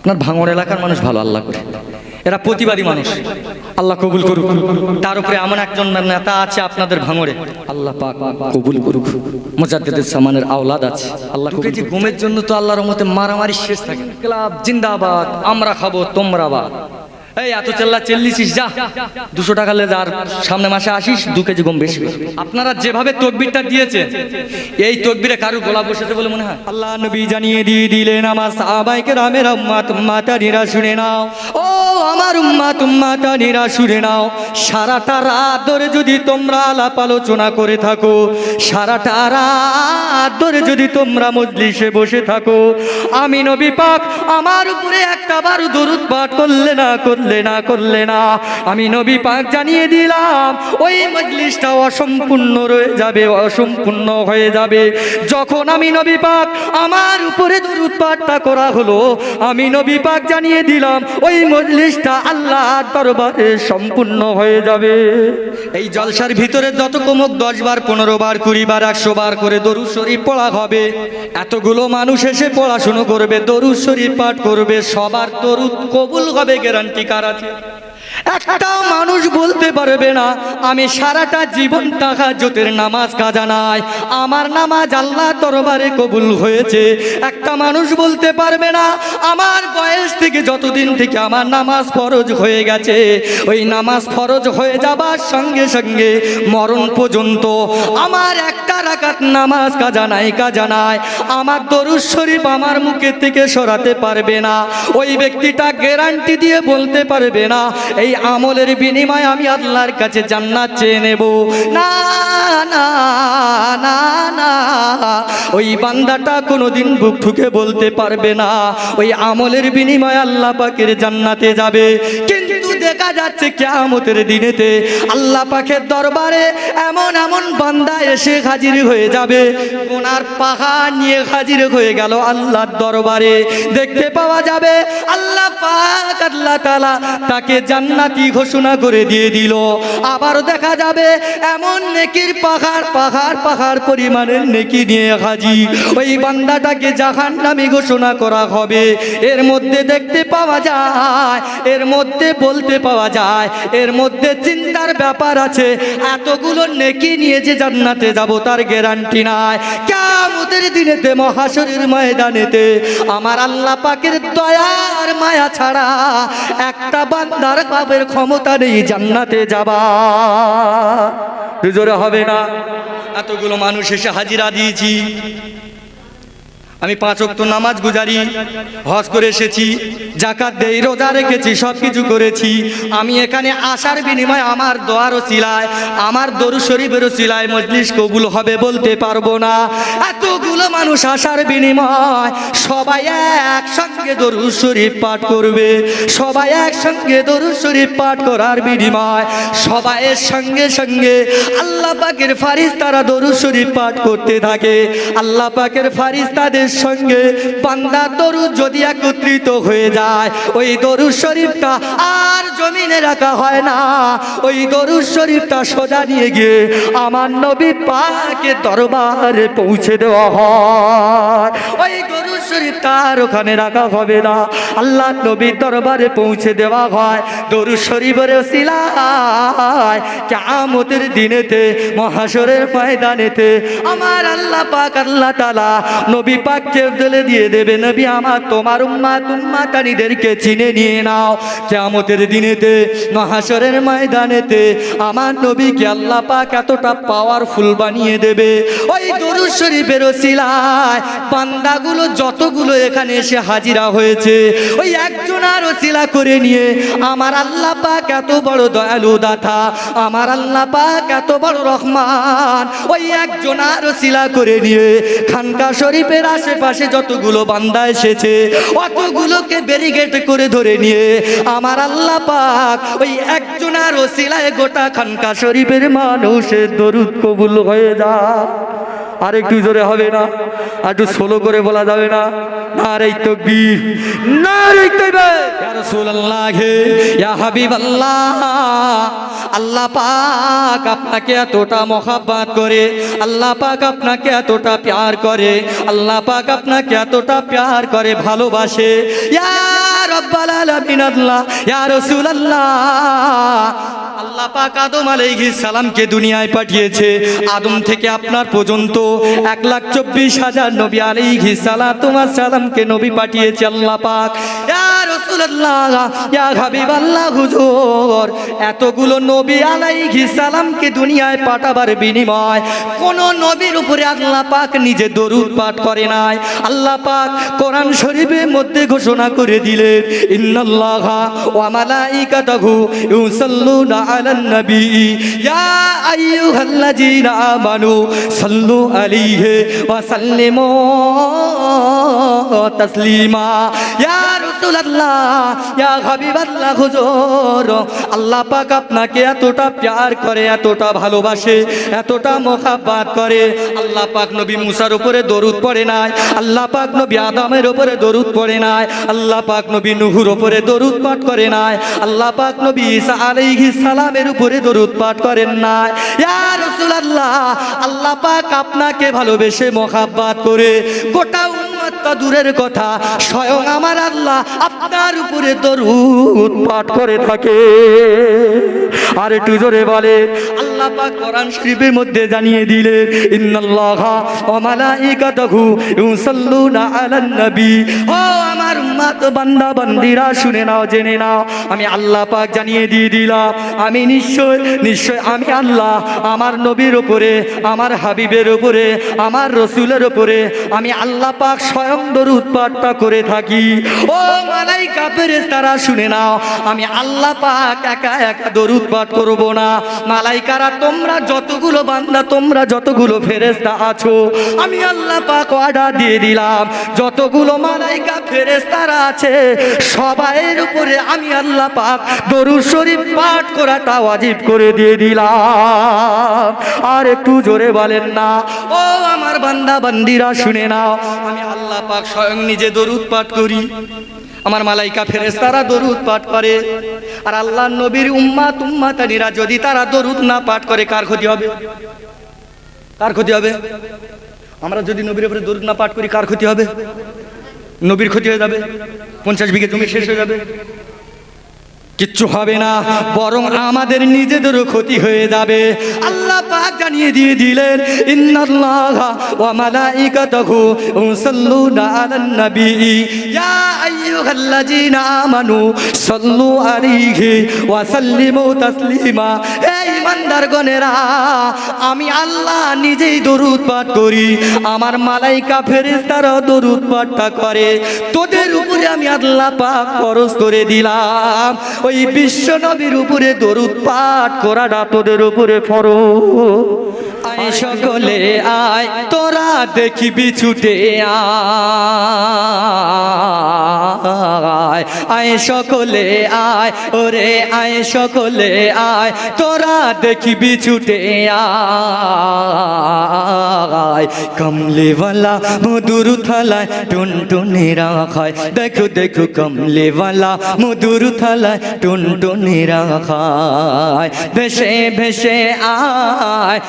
আপনার ভাঙড় এলাকার মানুষ ভালো আল্লাহ করে। এরা প্রতিবাদী মানুষ। আল্লাহ কবুল করুক। তার উপরে এমন একজন নেতা আছে আপনাদের ভাঙড়ে। আল্লাহ পাক কবুল করুক। মুজাদ্দিদের সামানের আওলাদ আছে। আল্লাহ যে ঘুমের জন্য তো আল্লাহর মতে মারামারি শেষ থাকে। ক্লাব জিন্দাবাদ আমরা খাব তোমরা বাদ এই, এত চেল্লা চেল্লিছিস, যা। দুশো টাকা লে আর সামনে মাসে আসিস, দু কেজি গম বেশি আপনারা যেভাবে তকবিরটা দিয়েছেন এই তকবিরে কারু গোলা বসেছে বলে মনে হয়? আল্লাহ নবী জানিয়ে দিয়ে দিলেন আমার সাহাবাইকে রামের উম্মাত উম্মাতা নিরা শুনে নাও। ও আমার উম্মাত উম্মাতা নিরা শুনে নাও। সারাটা রাত ধরে যদি তোমরা আলাপ আলোচনা করে থাকো, সারাটা রাত ধরে যদি তোমরা মজলিসে বসে থাকো, আমি নবী পাক আমার উপরে একটা বার দরুদ পাঠ করলে না করলে না, করলে না। আমি নবী পাক জানিয়ে দিলাম, ওই মজলিসটা অসম্পূর্ণ রয়ে যাবে, অসম্পূর্ণ হয়ে যাবে। যখন আমি নবী পাক আমার উপরে দরুদ পাঠটা করা হলো, আমি নবী পাক জানিয়ে দিলাম, ওই মজলিসটা আল্লাহ দরবারে সম্পূর্ণ হয়ে যাবে। এই জলসার ভিতরে যত কমক দশ বার, পনেরো বার, কুড়ি বার, একশো বার করে দরুদ শরীফ পড়া হবে। এতগুলো মানুষ এসে পড়াশুনো করবে, দরুদ শরীফ পাঠ করবে, সবার দরুদ কবুল হবে গ্যারান্টি কার আছে। একটাও মানুষ বলতে পারবে না, আমি সারাটা জীবন টাকা জোতের নামাজ কাজা নাই। আমার নামাজ আল্লাহ দরবারে কবুল হয়েছে। একটা মানুষ বলতে পারবে না, আমার বয়স থেকে যতদিন থেকে আমার নামাজ ফরজ হয়ে গেছে, ওই নামাজ ফরজ হয়ে যাবার সঙ্গে সঙ্গে মরণ পর্যন্ত আমার একটা রাকাত নামাজ কাজা নাই কাজা নাই। আমার দরুদ শরীফ আমার মুখের থেকে সরাতে পারবে না। ওই ব্যক্তিটা গ্যারান্টি দিয়ে বলতে পারবে না, এই আমলের বিনিময়ে আমি আল্লাহর কাছে জান্নাত চেয়ে নেব। না না না ওই বান্দাটা কোনোদিন বুক ঠুকে বলতে পারবে না। ওই আমলের বিনিময়ে আল্লাহ পাকের জান্নাতে যাবে। কিন্তু দেখা যাচ্ছে কেয়ামতের দিনেতে আল্লাহ পাখের দরবারে এমন এমন বান্দা এসে হাজির হয়ে যাবে। ওনার পাহাড় নিয়ে হাজির হয়ে গেল আল্লাহর দরবারে। দেখতে পাওয়া যাবে আল্লাহ পাক আল্লাহ তালা তাকে জান্নাতি ঘোষণা করে দিয়ে দিল। আবার দেখা যাবে এমন নেকির পাহাড় পাহাড় পাহাড় পরিমাণের নেকি নিয়ে হাজি ওই বান্দাটাকে জাহান নামে ঘোষণা করা হবে। এর মধ্যে দেখতে পাওয়া যায়, এর মধ্যে বলতে পাওয়া যায়। এর মধ্যে চিন্তার ব্যাপার আছে। এতগুলো নেকি নিয়ে যে জান্নাতে যাব, তার গ্যারান্টি নাই। কেমতের দিনেতে মহাশরীর ময়দানেতে আমার আল্লাহ পাকের দয়ার মায়া ছাড়া একটা বান্দার পাবের ক্ষমতা নেই জান্নাতে যাবা। জোরে হবে না? এতগুলো মানুষ এসে হাজিরা দিয়েছি। আমি পাঁচ অক্ত নামাজ গুজারি, হজ করে এসেছি জাকাত দেই, রোজা রেখেছি সব কিছু করেছি। আমি এখানে আসার বিনিময়ে আমার দোয়ারও সিলায় আমার দরু শরীফেরও সিলায় মজলিস কবুল হবে বলতে পারব না। এতগুলো মানুষ আসার বিনিময় সবাই একসঙ্গে দরু শরীফ পাঠ করবে। সবাই একসঙ্গে দরু শরীফ পাঠ করার বিনিময় সবাইয়ের সঙ্গে সঙ্গে আল্লাহ পাকের ফারিস তারা দরু শরীফ পাঠ করতে থাকে। আল্লাহ পাকের ফারিস তাদের সঙ্গে বান্দা দরু যদি একত্রিত হয়ে যায়, ওই দরু শরীফটা আর জমিনে রাখা হয় না। ওই দরু শরীফটা সোজা নিয়ে গিয়ে আমার নবী পাকে দরবারে পৌঁছে দেওয়া হয়। ওই দরু শরীফ তার ওখানে রাখা হবে না। আল্লাহ নবীর দরবারে পৌঁছে দেওয়া হয়। দরু শরীফের সিলায় কেমতের দিনেতে মহাসরের ময়দানেতে, আমার আল্লাহ পাক, আল্লাহ তালা নবী পাককে দলে দিয়ে দেবে নবী? আমার তোমার উম্মা তুম্মা তানিদেরকে চিনে নিয়ে নাও। কেমতের দিনেতে মহাসরের ময়দানেতে আমার নবীকে আল্লাহ পাক এতটা পাওয়ারফুল বানিয়ে দেবে। ওই দরুদ শরীফের সিলায় বান্দাগুলো যতগুলো এখানে এসে হাজিরা হয়েছে, ওই একজন আর ওসিলা করে নিয়ে আমার আল্লাহ পাক এত বড় দয়ালু দাতা, আমার আল্লাহ পাক এত বড় রহমান, ওই একজন আর ওসিলা করে নিয়ে খানকা শরীফের আশেপাশে যতগুলো বান্দা এসেছে, অতগুলোকে ব্যারিগেট করে ধরে নিয়ে আমার আল্লাহ পাক ওই একজনার ওসিলায় গোটা খানকা শরীফের মানুষের দরুদ কবুল হয়ে যা। আর একটু জোরে হবে না, আর একটু সোলো করে বলা যাবে না। না রে তকবীর না রে তকবীর রসুল্লাহ ইয়া হাবিব আল্লাহ পাক আপনাকে এতটা করে পাক আপনাকে এতটা প্যার করে, আল্লাহ পাক আপনাকে এতটা প্যার করে, ভালোবাসে। ইয়া আল্লাহ, ইয়া আল্লাহ পাক আদম দুনিয়ায় পাঠিয়েছে। আদম থেকে আপনার পর্যন্ত এক লাখ চব্বিশ হাজার নবী আলাইহিস সালাতু ওয়াস সালামকে নবী পাঠিয়েছে আল্লাহ ইয়া এতগুলো নবী সালামকে দুনিয়ায় পাঠাবার বিনিময় কোন নবীর উপরে আল্লাহ পাক নিজে দরুদ পাঠ করে নাই। আল্লাহ পাক কোরআন শরীফের মধ্যে ঘোষণা করে দিলেন ইন্নাল্লাহা ওয়া মালাইকাতাহু ইউসাল্লুনা আলান নবী। ইয়া আইয়ুহাল্লাযীনা আমানু সাল্লু আলাইহি ওয়া সাল্লিমু তাসলিমা। ইয়া আল্লাহ পাক আপনাকে এতটা প্যার করে, এতটা ভালোবাসে, এতটা মোহাব্বত করে। আল্লাহ পাক নবী মুসার উপরে দরুদ পড়ে নাই, আল্লাহ পাক নবী আদমের উপরে দরুদ পড়ে নাই, আল্লাহ পাক নবী নুহুর উপরে দরুদ পাঠ করে নাই, আল্লাহ পাক নবী ঈসা আলাইহিস সালামের উপরে দরুদ পাঠ করেন নাই। ইয়া রাসূলুল্লাহ, আল্লাহ পাক আপনাকে ভালোবেসে মোহাব্বত করে, গোটা উম্মতটা দূরের কথা, স্বয়ং আমার আল্লাহ আপনার উপরে দরুদ পাঠ করে থাকে। আর একটু জোরে বলে আল্লাহ পাক কোরআন শরীফের মধ্যে জানিয়ে দিলেন, ইন্নাল্লাহা ওয়া মালাইকাতাহু ইউসাল্লুনা আলান নবী। ও আমার উম্মত, বান্দা, বান্দিরা, শুনে নাও, জেনে নাও, আমি আল্লাহ পাক জানিয়ে দিয়ে দিলাম, আমি নিশ্চয় নিশ্চয় আমি আল্লাহ, আমার নবীর উপরে, আমার হাবিবের উপরে, আমার রসুলের উপরে, আমি আল্লাহ পাক স্বয়ং দরুদ পাঠটা করে থাকি। ও মালাইকা ফেরেশতারা শুনে নাও, আমি আল্লাহ পাক একা একা দরুদ পাঠ করব না। মালাইকারা, তোমরা যতগুলো বান্দা, তোমরা যতগুলো ফেরেশতা আছো, আমি আল্লাহ পাক অর্ডার দিয়ে দিলাম। যতগুলো মালাইকা ফেরেশতারা আছে, সবাইয়ের উপরে আমি আল্লাহ পাক দরুদ শরীফ পাঠ করাটা ওয়াজিব করে দিয়ে দিলাম। আর একটু জোরে বলেন না, ও আমার বান্দা বান্দিরা শুনে নাও, আমি আল্লাহ পাক স্বয়ং নিজে দরুদ পাঠ করি। আমার মালাইকা ফেরেস তারা দরুদ পাঠ করে। আর আল্লাহ নবীর উম্মা তুম্মা তানিরা যদি তারা দরুদ না পাঠ করে, কার ক্ষতি হবে? কার ক্ষতি হবে? আমরা যদি নবীর উপরে দরুদ না পাঠ করি, কার ক্ষতি হবে? নবীর ক্ষতি হয়ে যাবে। পঞ্চাশ বিঘে জমি শেষ হয়ে যাবে। কিচ্ছু হবে না, বরং আমাদের নিজেদেরও ক্ষতি হয়ে যাবে। আল্লাহ পাক জানিয়ে দিয়ে দিলেন, ইন্নাল্লাহা ওয়া মালাইকাতাহু ইউসাল্লুনা আলান নবী। ইয়া আইয়ুহাল্লাযীনা আমানু সাল্লু আলাইহি ওয়া সাল্লিমু তাসলিমা। হে ইমানদারগণেরা আমি আল্লাহ নিজেই দরুদ পাঠ করি, আমার মালাইকা ফেরেশতারা দরুদ পাঠটা করে। তোদের উপরে আমি আল্লাহ পাক খরচ করে দিলাম। ওই বিশ্ব নবীর উপরে দরুদ পাঠ করাটা তোদের উপরে ফরো আয়। সকলে আয়, তোরা দেখিবি ছুটে আয়। আয় সকলে আয়, ওরে আয় সকলে আয়, তোরা দেখিবি ছুটে আয়। কমলেওয়ালা মধুর থালায় টুন টুনটুনি রাখায়, দেখো দেখো, কমলেওয়ালা মধুর থালায় টুন টুনটুনি রাখায়। ভেসে ভেসে আয়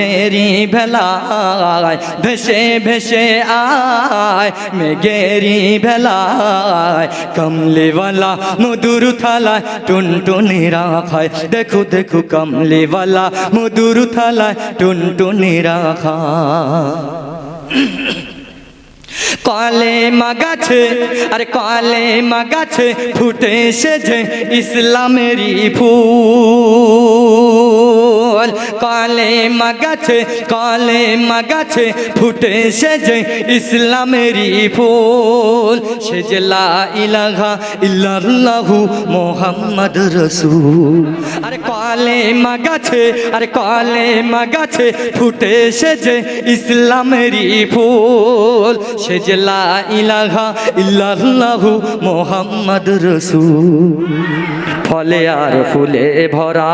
মেঘেরি ভেলায় ভেসে ভেসে আয় মেঘেরি ভেলায় কমলিওয়ালা মধুর থালায় টুন টুনি রাখায়। দেখো দেখো, কমলিওয়ালা মধুর থালায় টুন টুনি রাখায়। কলে মাগাছে আরে কলে মাগাছে ফুটে এসেছে ইসলামেরই ফুল। কলে মাগাছে কলে মাগাছে ফুটে এসেছে ইসলামেরই ফুল। সে যে লা ইলাহা ইল্লাল্লাহু মোহাম্মদ রসুল। আরে কলে মাগাছে আরে কলে মাগাছে ফুটে এসেছে ইসলামেরই ফুল। সে যে লা ইলাহা ইল্লাল্লাহু মোহাম্মদ রসুল। ফলে আর ফুলে ভরা,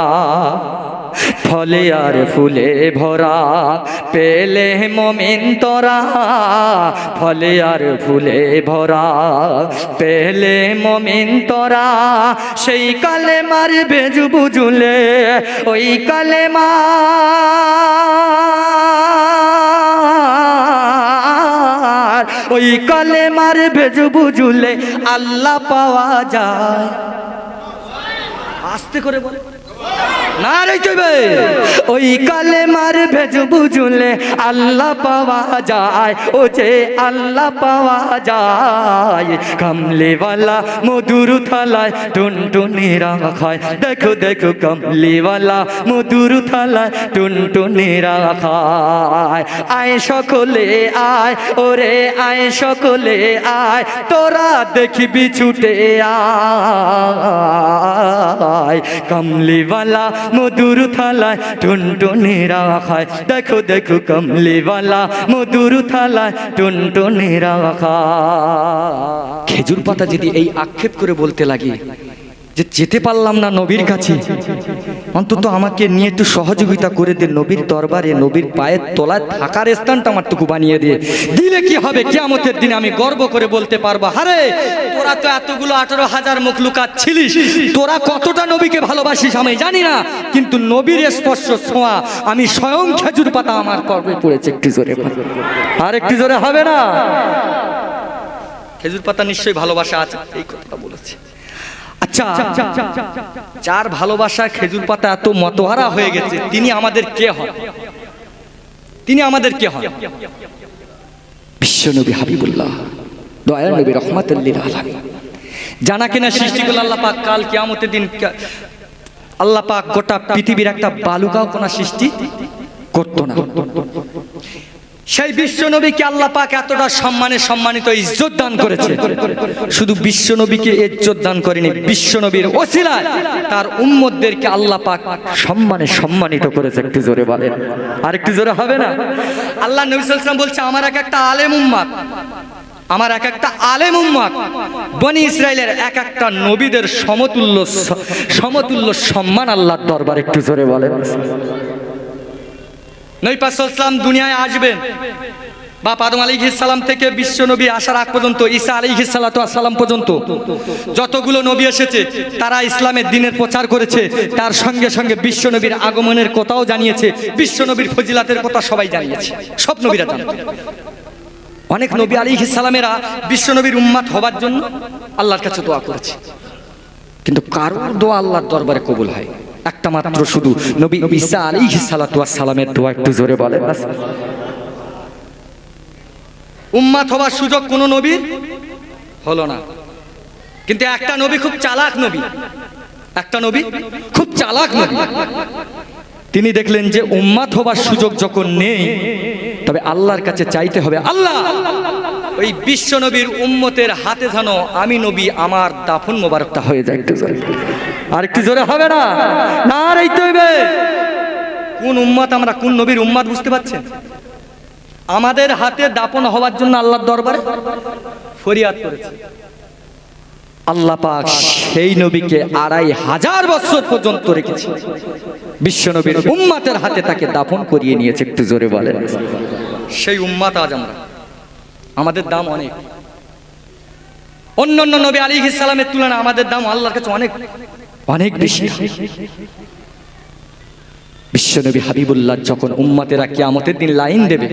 ফলে আর ফুলে ভরা, পেলে মমিন তোরা। ফলে আর ফুলে ভরা, পেলে মমিন তোরা। সেই কালে মার বেজু বুঝুলে ওই কালে মার ওই কালে মার ভেজু বুঝুলে আল্লাহ পাওয়া যায়। আস্তে করে বলে। ওই কালে মার ভেজ বুঝুলে আল্লাহ পাওয়া যায়, ও যে আল্লাহ পাওয়া যায়। কামলিওয়ালা মধুর থালায় টুনটুনি রাখায় দেখো দেখো কামলিওয়ালা মধুর থালায় টুনটুনি রাখায় আয় সকলে আয়, ওরে আয় সকলে আয়, তোরা দেখবি ছুটে আয়। কামলিওয়ালা মধুর থালায় টুনটুনি খায় দেখো দেখো কামলিওয়ালা মধুর থালায় টুনটুনি খায় খেজুর পাতা যদি এই আক্ষেপ করে বলতে লাগে যে যেতে পারলাম না নবীর কাছে অন্তত আমাকে নিয়ে একটু সহযোগিতা করে দে নবীর দরবারে নবীর পায়ের তলায় থাকার স্থানটা আমার টুকু বানিয়ে দিয়ে দিলে কি হবে? কিয়ামতের দিনে আমি গর্ব করে বলতে পারব হারে তোরা তো এতগুলো আঠারো হাজার মুখ লুকাচ্ছিলিস। তোরা কতটা নবীকে ভালোবাসিস আমি জানি না কিন্তু নবীর স্পর্শ ছোঁয়া আমি স্বয়ং খেজুর পাতা আমার কর্মে পড়েছে একটু জোরে আর একটু জোরে হবে না? খেজুর পাতা নিশ্চয়ই ভালোবাসা আছে এই কথাটা বলেছে। আচ্ছা। যার ভালোবাসা খেজুর পাতা এত মতহারা হয়ে গেছে তিনি আমাদের কে হন? তিনি আমাদের কে হন? বিশ্বনবী হাবিবুল্লাহ দয়াল নবী রহমাতুল্লিল আলামিন জানা কিনা সৃষ্টি করল আল্লাহ পাক কাল কিয়ামতের দিন আল্লাহ পাক গোটা পৃথিবীর একটা বালুকাও কোনা সৃষ্টি করতো না। সেই বিশ্ব নবীকে আল্লাহ পাক এতটা সম্মানে সম্মানিত ইজ্জত দান করেছে। শুধু বিশ্ব নবীকে ইজ্জত দান করেনি বিশ্ব নবীর ওসিলায় তার উম্মতদেরকে আল্লাহ পাক সম্মানে সম্মানিত করেছে, একটু জোরে বলেন। আর একটু জোরে হবে না? আল্লাহ নবী ওয়াসাল্লাম বলছে, আমার এক একটা আলেম উম্মাত আমার এক একটা আলেম উম্মাত বনি ইসরায়েলের এক একটা নবীদের সমতুল্য সমতুল্য সম্মান আল্লাহর দরবার একটু জোরে বলেন। সাল্লাম দুনিয়ায় আসবেন। বা পাদম আলী থেকে বিশ্ব নবী আসার আগ পর্যন্ত, ঈসা আলী পর্যন্ত যতগুলো নবী এসেছে, তারা ইসলামের দিনের প্রচার করেছে, তার সঙ্গে সঙ্গে বিশ্ব নবীর আগমনের কথাও জানিয়েছে, বিশ্ব নবীর ফজিলাতের কথা সবাই জানিয়েছে, সব নবীরা জানে অনেক নবী আলী সালামেরা বিশ্ব নবীর উম্মাত হবার জন্য আল্লাহর কাছে দোয়া করেছে। কিন্তু কারোর দোয়া আল্লাহর দরবারে কবুল হয় একটা মাত্র শুধু নবী ঈসা আলাইহিস সালাতু ওয়াস সালামের দোয়া একটু জোরে বলেন উম্মাত হবার সুযোগ কোন নবীর হলো না। কিন্তু একটা নবী খুব চালাক নবী। একটা নবী খুব চালাক নবী। তিনি দেখলেন যে উম্মাত হবার সুযোগ যখন নেই, তবে আল্লাহর কাছে চাইতে হবে, আল্লাহ! ওই বিশ্ব নবীর উম্মতের হাতে যেন আমি নবী, আমার দাফন মোবারকটা হয়ে একটু জোরে। আর একটু জোরে হবে না? না এই তো। কোন উম্মত আমরা, কোন নবীর উম্মাদ বুঝতে পারছেন? আমাদের হাতে দাপন হওয়ার জন্য আল্লাহর দরবারে ফরিয়াদ করেছে। আল্লাহ পাক সেই নবীকে আড়াই হাজার বছর পর্যন্ত রেখেছে। বিশ্ব নবীর উম্মাতের হাতে তাকে দাফন করিয়ে নিয়েছে, একটু জোরে বলে সেই উম্মাত আজ আমরা। আমাদের দাম অনেক। অন্য অন্য নবী আলী ইসলামের তুলনায় আমাদের দাম আল্লাহর কাছে অনেক। অনেক বেশি। বিশ্বনবী হাবিবুল্লাহ যখন উম্মাতেরা কিয়ামতের দিন লাইন দেবে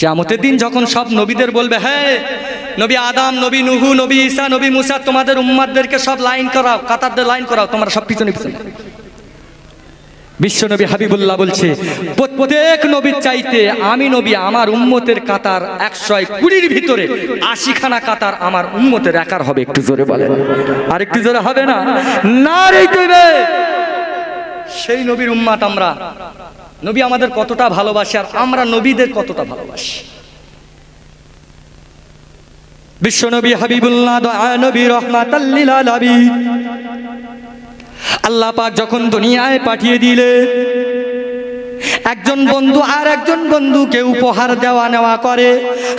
কিয়ামতের দিন যখন সব নবীদের বলবে হ্যাঁ নবী আদাম, নবী নুহু, নবী ঈসা, নবী মুসা, তোমাদের উম্মাদদেরকে সব লাইন করাও, কাতারদের লাইন করাও, তোমরা সব পিছনে পিছনে। বিশ্বনবী হাবিবুল্লাহ বলছে প্রত্যেক নবীর চাইতে আমি নবী আমার উম্মতের কাতার একশো কুড়ির ভিতরে, আশিখানা কাতার আমার উম্মতের একার হবে। একটু জোরে বলে আর একটু জোরে হবে না? না রে সেই নবীর উম্মাত আমরা নবী আমাদের কতটা ভালোবাসে আর আমরা নবীদের কতটা ভালোবাসি। বিশ্বনবী হাবিবুল্লাহ নবী রহমাতাল্লিল আল্লাহ পাক যখন দুনিয়ায় পাঠিয়ে দিলে একজন বন্ধু আর একজন বন্ধুকে উপহার দেওয়া নেওয়া করে,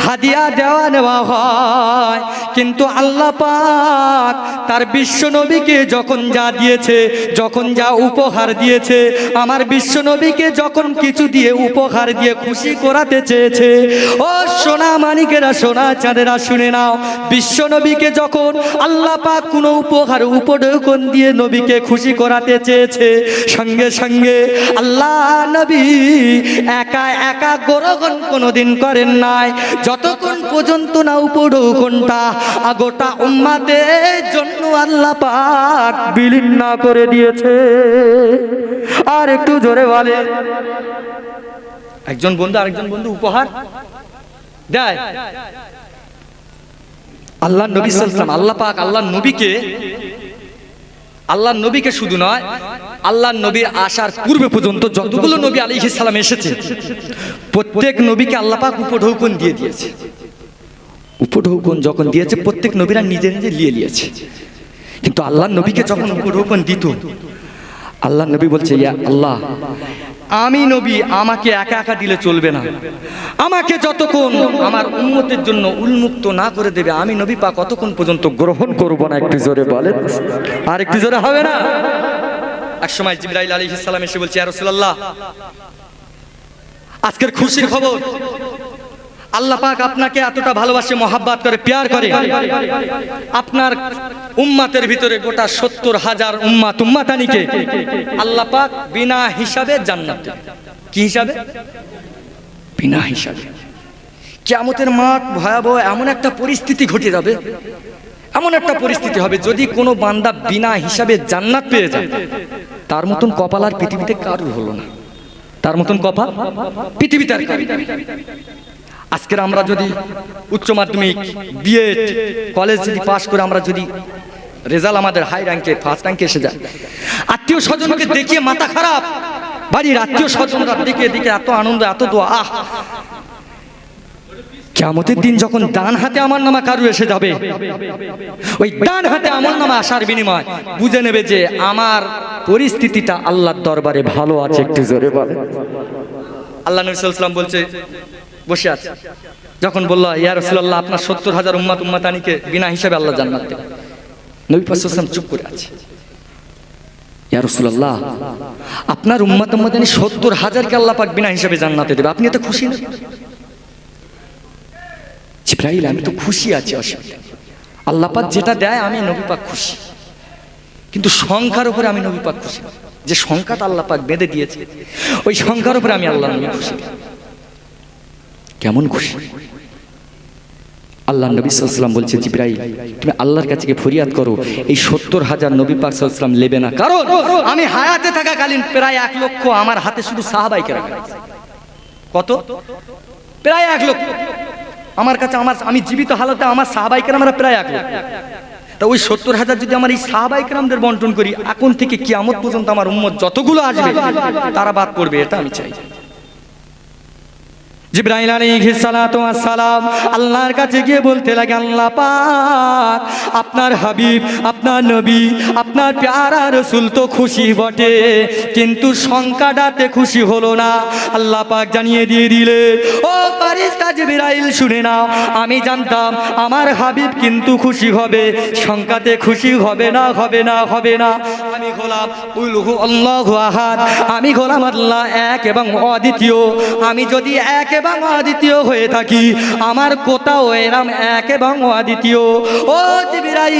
হাদিয়া দেওয়া নেওয়া হয়। কিন্তু আল্লাহ পাক তার বিশ্ব নবীকে যখন যা দিয়েছে, যখন যা উপহার দিয়েছে, আমার বিশ্ব নবীকে যখন কিছু দিয়ে উপহার দিয়ে খুশি করাতে চেয়েছে, ও সোনা মানিকেরা, সোনা চাঁদেরা শুনে নাও। বিশ্ব নবীকে যখন আল্লাহ পাক কোনো উপহার, উপঢৌকন দিয়ে নবীকে খুশি করাতে চেয়েছে, সঙ্গে সঙ্গে আল্লাহ নবী একা একা গ্রহণ কোনোদিন করেন নাই। যতক্ষণ পর্যন্ত না উপঢৌকনটা গোটা উম্মাদের জন্য আল্লাহ পাক বিলীন না করে দিয়েছে। আর একটু জোরে বলে একজন বন্ধু, আরেকজন বন্ধু উপহার? দেয়। আল্লাহ নবী সাল্লাম আল্লাহ পাক আল্লাহ নবীকে আল্লাহ নবীকে শুধু নয় আল্লাহ নবীর আসার পূর্বে পর্যন্ত যতগুলো নবী আলী ইসলাম এসেছে, প্রত্যেক নবীকে আল্লাহ পাক উপঢৌকন দিয়ে দিয়েছে। উপঢৌকন যখন দিয়েছে, প্রত্যেক নবীরা নিজে নিজে নিয়ে নিয়েছে। কিন্তু আল্লাহ নবীকে যখন উপঢৌকন দিত আল্লাহ নবী বলছে, ইয়া আল্লাহ আমি নবী, আমাকে একা একা দিলে চলবে না। আমাকে যতক্ষণ আমার উন্মতের জন্য উন্মুক্ত না করে দেবে, আমি নবী পা কতক্ষণ পর্যন্ত গ্রহণ করব না। একটু জোরে বলেন। আর একটু জোরে হবে না? এক সময় জিবরাইল আলী ইসলাম এসে বলছে রসুল্লাহ আজকের খুশির খবর আল্লাহ পাক আপনাকে এতটা ভালোবাসে, মহাব্বাত করে, প্যার করে। আপনার উম্মাতের ভিতরে গোটা সত্তর হাজার উম্মাত উম্মাতানিকে আল্লাহ পাক বিনা হিসাবে জান্নাত। কি হিসাবে? বিনা হিসাবে। কেমতের মাঠ ভয়াবহ এমন একটা পরিস্থিতি ঘটে যাবে, এমন একটা পরিস্থিতি হবে যদি কোনো বান্দা বিনা হিসাবে জান্নাত পেয়ে যায়। তার মতন কপাল আর পৃথিবীতে কারুর হলো না। তার মতন কপাল পৃথিবীতে। আজকের আমরা যদি উচ্চ মাধ্যমিক বিএড কলেজ যদি পাশ করে আমরা যদি রেজাল্ট আমাদের হাই র্যাঙ্কে ফার্স্ট র্যাঙ্কে এসে যায়। আত্মীয় স্বজনকে দেখিয়ে মাথা খারাপ। বাড়ির আত্মীয় স্বজনরা দেখে দেখে এত আনন্দ, এত দোয়া, আহ! কেমতের দিন যখন ডান হাতে আমার নামা কারু এসে যাবে, ওই ডান হাতে আমার নামা আসার বিনিময় বুঝে নেবে যে আমার পরিস্থিতিটা আল্লাহর দরবারে ভালো আছে একটু জোরে বলে আল্লাহ নবী ওয়াসাল্লাম বলছে বসে আছে। যখন বলল, ইয়া রাসূলুল্লাহ, আপনার সত্তর হাজার উম্মাত উম্মাতানিকে বিনা হিসাবে আল্লাহ জান্নাত দেবে নবী ওয়াসাল্লাম চুপ করে আছে। ইয়া রাসূলুল্লাহ, আপনার উম্মাত উম্মাতানি সত্তর হাজারকে আল্লাহ পাক বিনা হিসাবে জান্নাতে দেবে। আপনি এত খুশি না? জিব্রাইল, আমি তো খুশি আছি অসুবিধা আল্লাহ পাক যেটা দেয়, আমি নবী পাক খুশি। কিন্তু সংখ্যার উপরে আমি নবী পাক খুশি। যে সংখ্যাটা আল্লাহ পাক বেঁধে দিয়েছে, ওই সংখ্যার উপরে আমি আল্লাহ নবী খুশি। কেমন খুশি? আল্লাহ নবী সাল্লাম বলছে, জিব্রাইল, তুমি আল্লাহর কাছে ফরিয়াদ করো। এই সত্তর হাজার নবী পাক সাল্লাম নেবে না। কারণ, আমি হায়াতে থাকাকালীন প্রায় এক লক্ষ আমার হাতে শুধু সাহাবাইকে রাখা আছে। কত? প্রায় এক লক্ষ। আমার কাছে আমার, আমি জীবিত হালতে আমার সাহাবাইকের আমরা প্রায় এক লক্ষ। তা ওই সত্তর হাজার যদি আমার এই সাহাবাইকেরামদের বন্টন করি, এখন থেকে কিয়ামত পর্যন্ত আমার উম্মত যতগুলো আসবে, তারা বাদ করবে এটা আমি চাই। জিব্রাইল সালাম আল্লাহর কাছে গিয়ে বলতে লাগে, আল্লাহ পাক, আপনার হাবিব, আপনার নবী, আপনার প্যারা রসুল তো খুশি বটে, কিন্তু সংখ্যাটাতে খুশি হলো না। আল্লাহ পাক জানিয়ে দিয়ে দিলে, ও ফারিস্তা জিব্রাইল, শুনে নাও, আমি জানতাম আমার হাবিব কিন্তু খুশি হবে সংখ্যাতে খুশি হবে না হবে না হবে না। আমি গোলাম উলহু আহাদ, আমি গোলাম আল্লাহ এক এবং অদ্বিতীয়, আমি যদি এক এবং অদ্বিতীয় হয়ে থাকি। আমার কোথাও এরাম এক এবং অদ্বিতীয়। ও জিবিরাই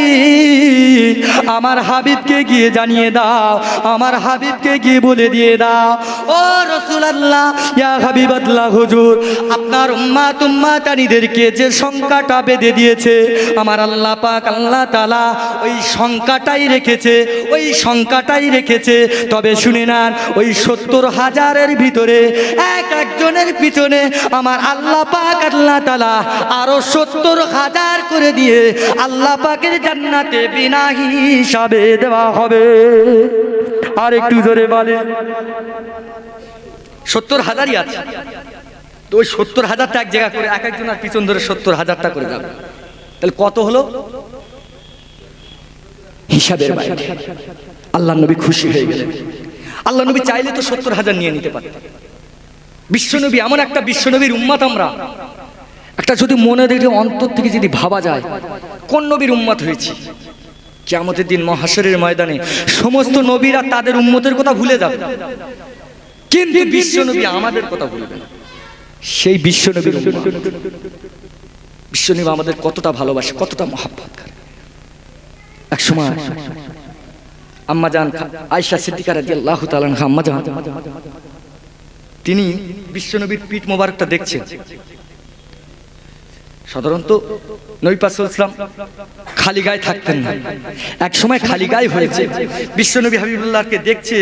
আমার হাবিবকে গিয়ে জানিয়ে দাও, আমার হাবিবকে গিয়ে বলে দিয়ে দাও। ও রসুল আল্লাহ ইয়া হাবিব হুজুর, আপনার উম্মা তুম্মা তানিদেরকে যে সংখ্যাটা বেঁধে দিয়েছে, আমার আল্লাহ পাক আল্লাহ তালা ওই সংখ্যাটাই রেখেছে, ওই সংখ্যাটাই রেখেছে। তবে শুনে নেন, ওই সত্তর হাজারের ভিতরে এক একজনের পিছনে আমার আল্লাহ পাক আল্লাহ তালা আরও সত্তর হাজার করে দিয়ে আল্লাহ পাকের জান্নাতে বিনা হিসাবে দেওয়া হবে। আর একটু জোরে বলে সত্তর হাজারই আছে। তো ওই সত্তর হাজারটা এক জায়গা করে এক একজনের পিছন ধরে সত্তর হাজারটা করে যাবে। তাহলে কত হলো? হিসাবের বাইরে। আল্লাহ নবী খুশি হয়ে গেলেন। আল্লাহ নবী চাইলে তো সত্তর হাজার নিয়ে নিতে পারতেন। বিশ্বনবী, এমন একটা বিশ্বনবীর উম্মাত আমরা। একটা যদি মনে দেখে, অন্তর থেকে যদি ভাবা যায়, কোন নবীর উম্মত হয়েছি? কেমতের দিন মহাশরের ময়দানে সমস্ত নবীরা তাদের উম্মতের কথা ভুলে যাবে। কিন্তু বিশ্বনবী আমাদের কথা ভুলবে সেই বিশ্বনবীর। বিশ্বনবী আমাদের কতটা ভালোবাসে, কতটা মহাব্বত করে। এক সময় আম্মা জান আয়সা সিদ্দিকা রাদিয়াল্লাহু তাআলা আম্মা জান। তিনি বিশ্বনবীর পিঠ মোবারকটা দেখছেন। সাধারণত আলাইহি ওয়াসাল্লাম খালি গায়ে থাকতেন না। এক সময় খালি গায়ে হয়েছে। বিশ্বনবী হাবিবুল্লাহকে দেখছে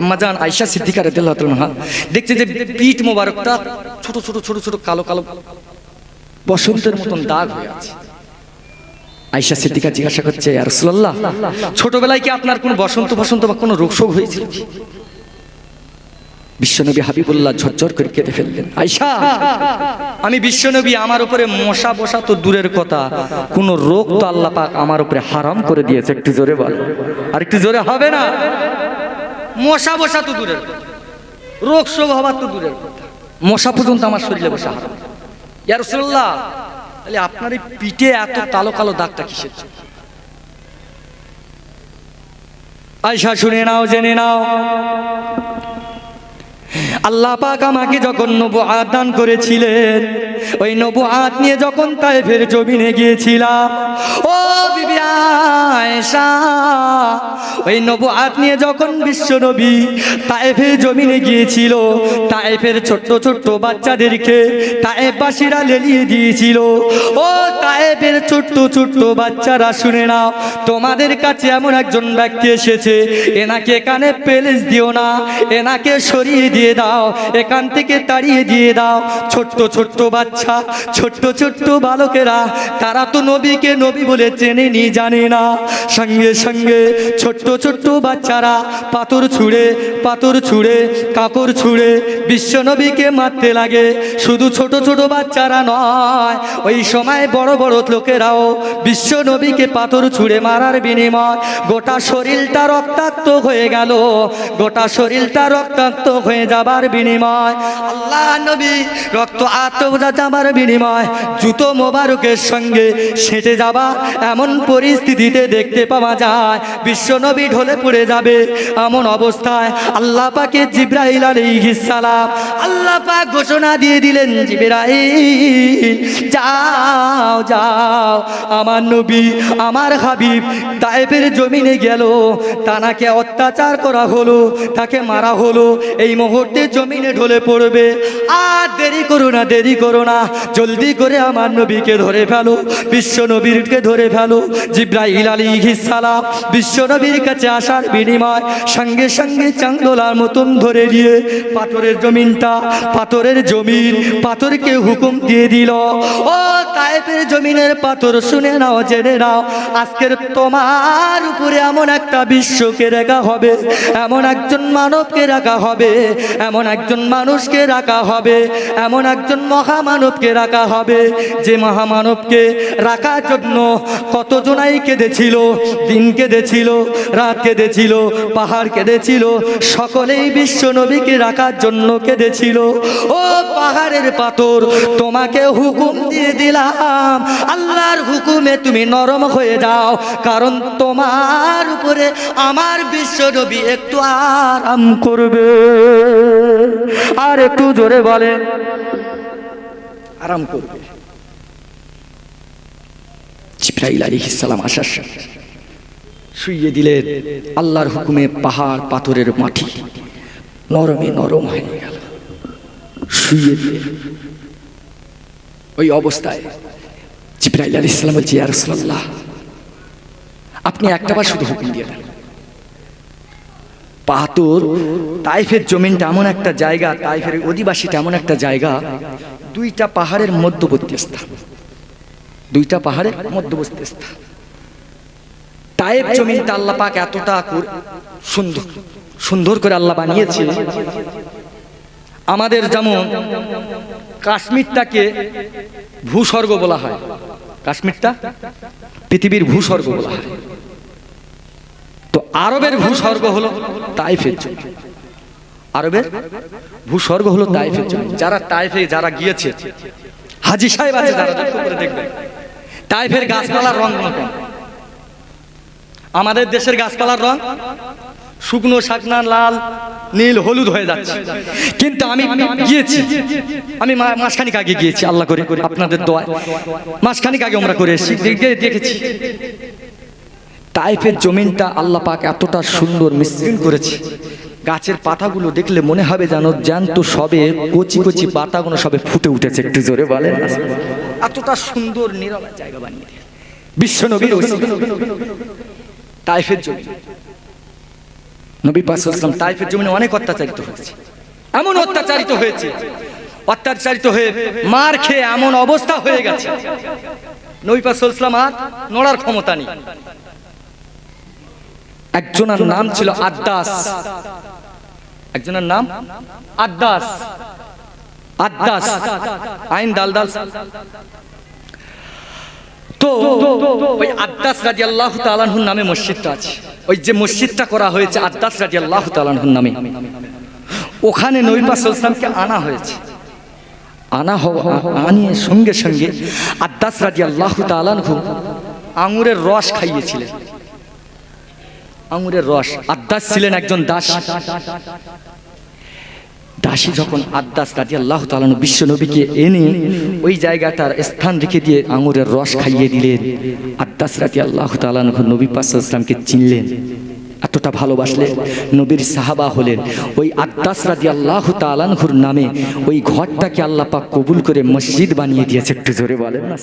আম্মাজান আয়েশা সিদ্দিকার আনহা। দেখছে যে পিঠ মোবারকটা ছোট ছোট ছোট ছোট, কালো কালো, বসন্তের মতন দাগ হয়ে আছে। আয়েশা সিদ্দিকা জিজ্ঞাসা করছে আর ছোটবেলায় কি আপনার কোনো বসন্ত বসন্ত বা কোনো রোগ শোক হয়েছিল? বিশ্বনবী হাবিবুল্লাহ ঝরঝর করে কেঁদে ফেললেন। আয়সা আমি বিশ্বনবী, আমার উপরে মশা বসা তো দূরের কথা। কোন রোগ তো আল্লাহ পাক আমার উপরে হারাম করে দিয়েছে, একটু জোরে বল। আর একটু জোরে হবে না? মশা বসা তো দূরের রোগ শোক হবার তো দূরের কথা। মশা পর্যন্ত আমার শরীরে বসা হারাম। ইয়া রাসূলুল্লাহ, তাহলে আপনার এই পিঠে এত কালো কালো দাগটা কিসের? আয়সা শুনে নাও, জেনে নাও। আল্লাহ পাক আমাকে যখন নবু দান করেছিলেন ওই নবু আত নিয়ে যখন তাইফের জমিনে গিয়েছিলাম, ও ওই নবু আত নিয়ে যখন বিশ্ব নবী তাইফের জমিনে গিয়েছিল, তাইফের ছোট্ট ছোট্ট বাচ্চাদেরকে তাইফবাসীরা লেলিয়ে দিয়েছিল, ও তাইফের ছোট্ট ছোট্ট বাচ্চারা শুনে নাও, তোমাদের কাছে এমন একজন ব্যক্তি এসেছে, এনাকে কানে পেলেস দিও না, এনাকে সরিয়ে দিয়ে দাও, এখান থেকে তাড়িয়ে দিয়ে দাও, ছোট্ট ছোট্ট বাচ্চা ছোট্ট ছোট্ট বালকেরা, তারা তো নবীকে নবী বলে চেনে নি জানে না। সঙ্গে সঙ্গে ছোট্ট ছোট্ট বাচ্চারা পাথর ছুঁড়ে পাথর ছুঁড়ে, কাপড় ছুঁড়ে বিশ্ব নবীকে মারতে লাগে। শুধু ছোট ছোট বাচ্চারা নয়, ওই সময় বড় বড় লোকেরাও বিশ্ব নবীকে পাথর ছুঁড়ে মারার বিনিময় গোটা শরীরটা রক্তাক্ত হয়ে গেল। গোটা শরীরটা রক্তাক্ত হয়ে যাবার বিনিময় আল্লাহ নবী রক্ত আত্মবোঝা যাবার বিনিময়, জুতো মোবারকের সঙ্গে সেটে যাবা। এমন পরিস্থিতিতে দেখতে পাওয়া যায় বিশ্বনবী ঢলে পড়ে যাবে। এমন অবস্থায় আল্লাহ পাকে জিব্রাহিল আলাইহিস সালাম আল্লাহ পাক ঘোষণা দিয়ে দিলেন জিব্রাহিল যাও যাও, আমার নবী, আমার হাবিব তাইফের জমিনে গেল। তানাকে অত্যাচার করা হলো, তাকে মারা হলো। এই মুহূর্তে জমিনে ঢলে পড়বে। আর দেরি করো না, দেরি করো না। জলদি করে আমার নবীকে ধরে ফেলো, বিশ্ব নবীরকে ধরে ফেলো। জিব্রাহিল আলী সালাম বিশ্ব নবীর কাছে আসার বিনিময় সঙ্গে সঙ্গে চাঙ্গলার মতন ধরে দিয়ে পাথরের জমিনটা, পাথরের জমিন, পাথরকে হুকুম দিয়ে দিল। ও তাইফের জমিনের পাথর শুনে নাও, জেনে নাও, আজকের তোমার উপরে এমন একটা বিশ্বকে রাখা হবে, এমন একজন মানবকে রাখা হবে, এমন একজন মানুষকে রাখা হবে, এমন একজন মহামানবকে রাখা হবে। যে মহামানবকে রাখার জন্য কতজনাই কেঁদেছিল, দিন কেঁদেছিল, রাত কেঁদেছিল, পাহাড় কেঁদেছিল, সকলেই বিশ্ব নবীকে রাখার জন্য কেঁদেছিল। ও পাহাড়ের পাথর, তোমাকে হুকুম দিয়ে দিলাম, আল্লাহর হুকুমে তুমি নরম হয়ে যাও, কারণ তোমার উপরে আমার বিশ্ব নবী একটু আরাম করবে। আর একটু জোরে বলেন। আরাম করবে। জিব্রাইল সালাম আসার শুইয়ে দিলেন আল্লাহর হুকুমে পাহাড়, পাথরের মাটি নরমে নরম হয়ে গেল। শুইয়ে দিলেন ওই অবস্থায় জিব্রাইল আলী ইসলাম বলছি, ইয়া রাসূলুল্লাহ, আপনি একটা বার শুধু হুকুম দিয়ে দেন পাথর তাইফের জমিনটা এমন একটা জায়গা, তাইফের অধিবাসীটা এমন একটা জায়গা, দুইটা পাহাড়ের মধ্যবর্তী স্থান। দুইটা পাহাড়ের মধ্যবর্তী স্থান। তাইফ জমিনটা আল্লাহ পাক এতটা সুন্দর সুন্দর করে আল্লাহ বানিয়েছে। আমাদের যেমন কাশ্মীরটাকে ভূস্বর্গ বলা হয়। কাশ্মীরটা পৃথিবীর ভূস্বর্গ বলা হয়। তো আরবের ভূস্বর্গ হলো তাইফের আরবের ভূস্বর্গ হলো তাইফের যারা তাইফে, যারা গিয়েছে, হাজি সাহেব আছে যারা করে দেখবেন। তাইফের গাছপালার রং কেমন? আমাদের দেশের গাছপালার রং শুকনো, শাকনা, লাল, নীল, হলুদ হয়ে যাচ্ছে। কিন্তু আমি গিয়েছি। আমি মাসখানিক আগে গিয়েছি, আল্লাহ করে, আপনাদের দোয়ায়। মাসখানিক আগে আমরা করে এসেছি। দেখে- দেখেছি। তাইফের জমিনটা আল্লাহ পাক এতটা সুন্দর মিশ্রণ করেছে। গাছের পাতাগুলো দেখলে মনে হবে যেন জ্যান্ত সবে, কচি কচি পাতাগুলো সবে ফুটে উঠেছে। একটু জোরে বলেন। এতটা সুন্দর নিরলা জায়গা বানিয়ে। বিশ্ব নবীর তাইফের জমি। নবী পাশাম তাইফের জমিনে অনেক অত্যাচারিত হয়েছে। এমন অত্যাচারিত হয়েছে, অত্যাচারিত হয়ে মার খেয়ে এমন অবস্থা হয়ে গেছে। নবী পাশাম আর নড়ার ক্ষমতা নেই। একজনের নাম ছিল আদ্দাস একজনের নাম আদ্দাস আদ্দাস আইন দাল দাল। তো ওই আদ্দাস রাজি আল্লাহ তালানহুর নামে মসজিদটা আছে। ওই যে মসজিদটা করা হয়েছে আদ্দাস রাজি আল্লাহ তালানহুর নামে। ওখানে আনা হয়েছে। আনা হওয়া আনিয়ে সঙ্গে সঙ্গে আদ্দাস রাজি আল্লাহ তালানহু আঙুরের রস খাইয়েছিলেন। আঙুরের রস, আদ্দাস ছিলেন একজন দাস। দাসী যখন আদ্দাস রাজি আল্লাহ তালানু বিশ্ব নবীকে এনে ওই জায়গাটার স্থান রেখে দিয়ে আঙুরের রস খাইয়ে দিলেন, আদ্দাস রাজি আল্লাহ তালানু নবী পাস ইসলামকে চিনলেন, এতটা ভালোবাসলেন, নবীর সাহাবা হলেন। ওই আদ্দাস রাজি আল্লাহ তালানহুর নামে ওই ঘরটাকে আল্লাহ কবুল করে মসজিদ বানিয়ে দিয়েছে, একটু জোরে বলেন না